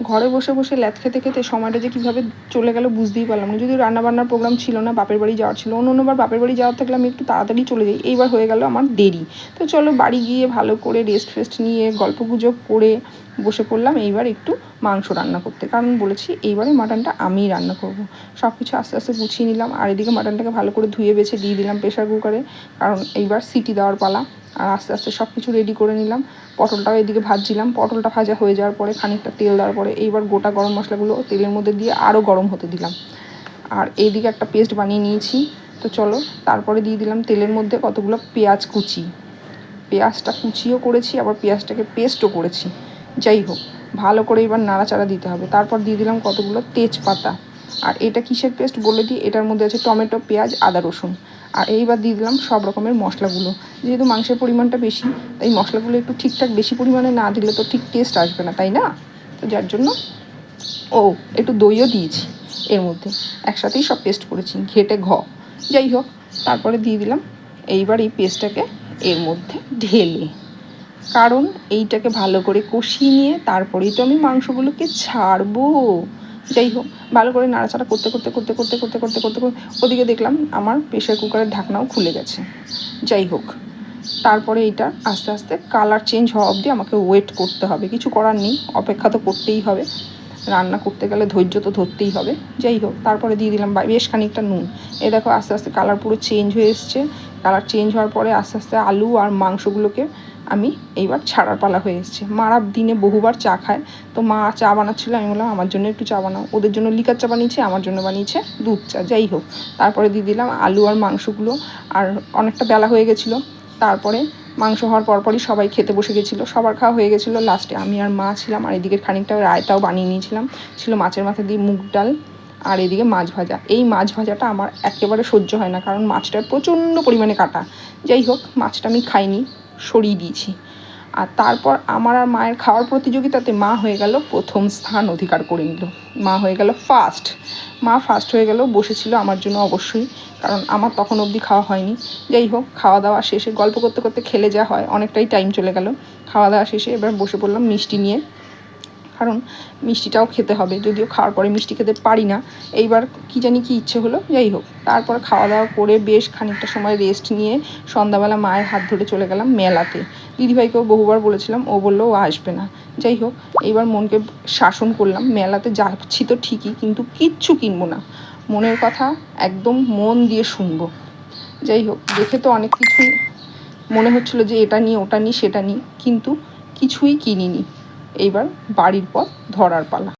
ঘরে বসে বসে ল্যাথ খেতে খেতে সময়টা যে কীভাবে চলে গেলো বুঝতেই পারলাম না। যদিও রান্নাবান্নার প্রোগ্রাম ছিল না, বাপের বাড়ি যাওয়ার ছিল, অন্য অন্যবার বাপের বাড়ি যাওয়ার থাকলে আমি একটু তাড়াতাড়ি চলে যাই। এইবার হয়ে গেল আমার দেরি। তো চলো বাড়ি গিয়ে ভালো করে রেস্ট ফেস্ট নিয়ে গল্প গুজব করে বসে পড়লাম, এইবার একটু মাংস রান্না করতে। কারণ বলেছি, এইবারে মাটনটা আমিই রান্না করব। সব কিছু আস্তে আস্তে গুছিয়ে নিলাম। আর এদিকে মাটনটাকে ভালো করে ধুয়ে বেছে দিয়ে দিলাম প্রেশার কুকারে। কারণ এইবার সিটি দেওয়ার পালা। আর আস্তে আস্তে সব কিছু রেডি করে নিলাম। পটলটাও এদিকে ভাজছিলাম। পটলটা ভাজা হয়ে যাওয়ার পরে খানিকটা তেল দেওয়ার পরে এইবার গোটা গরম মশলাগুলো তেলের মধ্যে দিয়ে আরও গরম হতে দিলাম। আর এইদিকে একটা পেস্ট বানিয়ে নিয়েছি। তো চলো, তারপরে দিয়ে দিলাম তেলের মধ্যে কতগুলো পেঁয়াজ কুচি। পেঁয়াজটা কুচিও করেছি, আবার পেঁয়াজটাকে পেস্টও করেছি। যাই হোক, ভালো করে এবার নাড়াচাড়া দিতে হবে। তারপর দিয়ে দিলাম কতগুলো তেজপাতা। আর এটা কিসের পেস্ট বলে দিই? এটার মধ্যে আছে টমেটো, পেঁয়াজ, আদা, রসুন। আর এইবার দিয়ে দিলাম সব রকমের মশলাগুলো। যেহেতু মাংসের পরিমাণটা বেশি, তাই মশলাগুলো একটু ঠিকঠাক বেশি পরিমাণে না দিলে তো ঠিক টেস্ট আসবে না, তাই না? তো যার জন্য ও, একটু দইও দিয়েছি এর মধ্যে। একসাথেই সব পেস্ট করেছি, ঘেটে ঘ। যাই হোক, তারপরে দিয়ে দিলাম এইবার এই পেস্টটাকে এর মধ্যে ঢেলে। কারণ এইটাকে ভালো করে কষিয়ে নিয়ে তারপরেই তো আমি মাংসগুলোকে ছাড়বো। যাই হোক, ভালো করে নাড়াচাড়া করতে করতে করতে করতে করতে করতে করতে করতে, ওদিকে দেখলাম আমার প্রেশার কুকারের ঢাকনাও খুলে গেছে। যাই হোক, তারপরে এটা আস্তে আস্তে কালার চেঞ্জ হওয়া অবধি আমাকে ওয়েট করতে হবে। কিছু করার নেই, অপেক্ষা তো করতেই হবে। রান্না করতে গেলে ধৈর্য তো ধরতেই হবে। যাই হোক, তারপরে দিয়ে দিলাম বেশ খানিকটা নুন। এ দেখো, আস্তে আস্তে কালার পুরো চেঞ্জ হয়ে এসছে। কালার চেঞ্জ হওয়ার পরে আস্তে আস্তে আলু আর মাংসগুলোকে আমি এইবার ছাড়ার পালা হয়ে এসছে। মারা দিনে বহুবার চা খায়। তো মা চা বানাচ্ছিল, আমি বললাম, আমার জন্য একটু চা বানাও। ওদের জন্য লিকার চা বানিয়েছে, আমার জন্য বানিয়েছে দুধ চা, যাই হোক। তারপরে দিয়ে দিলাম আলু আর মাংসগুলো, আর অনেকটা বেলা হয়ে গেছিল। তারপরে মাংস হওয়ার পরপরই সবাই খেতে বসে গেছিল। সবার খাওয়া হয়ে গেছিল। লাস্টে আমি আর মা ছিলাম, আর এদিকে খানিকটা রায়তাও বানিয়ে নিয়েছিলাম। ছিল মাছের মাথা দিয়ে মুগ ডাল, আর এদিকে মাছ ভাজা। এই মাছ ভাজাটা আমার একেবারে সহ্য হয় না, কারণ মাছটার প্রচণ্ড পরিমাণে কাটা। যাই হোক, মাছটা আমি খাইনি। সরিয়ে দিয়েছি। আর তারপর আমার আর মায়ের খাওয়ার প্রতিযোগিতাতে মা হয়ে গেল প্রথম স্থান অধিকার করে নিল। মা হয়ে গেল ফার্স্ট মা ফার্স্ট হয়ে গেল বসেছিল আমার জন্য অবশ্যই, কারণ আমার তখন অবধি খাওয়া হয়নি। যাই হোক, খাওয়া দাওয়া শেষে গল্প করতে করতে খেলে যা হয়, অনেকটাই টাইম চলে গেল। খাওয়া দাওয়া শেষে এবার বসে পড়লাম মিষ্টি নিয়ে। কারণ মিষ্টিটাও খেতে হবে, যদিও খাওয়ার পরে মিষ্টি খেতে পারি না। এইবার কি জানি কি ইচ্ছে হলো, যাই হোক। তারপর খাওয়া দাওয়া করে বেশ খানিকটা সময় রেস্ট নিয়ে সন্ধ্যাবেলা মায়ের হাত ধরে চলে গেলাম মেলাতে। দিদিভাইকেও বহুবার বলেছিলাম, ও বলল ও আসবে না। যাই হোক, এইবার মনকে শাসন করলাম। মেলাতে যাচ্ছি তো ঠিকই, কিন্তু কিচ্ছু কিনবো না। মনের কথা একদম মন দিয়ে শুনব। যাই হোক, দেখে তো অনেক কিছুই মনে হচ্ছিল যে এটা নিই ওটা নিই সেটা নিই কিন্তু কিছুই কিনিনি। এইবার বাড়ির পথ ধরার পালা।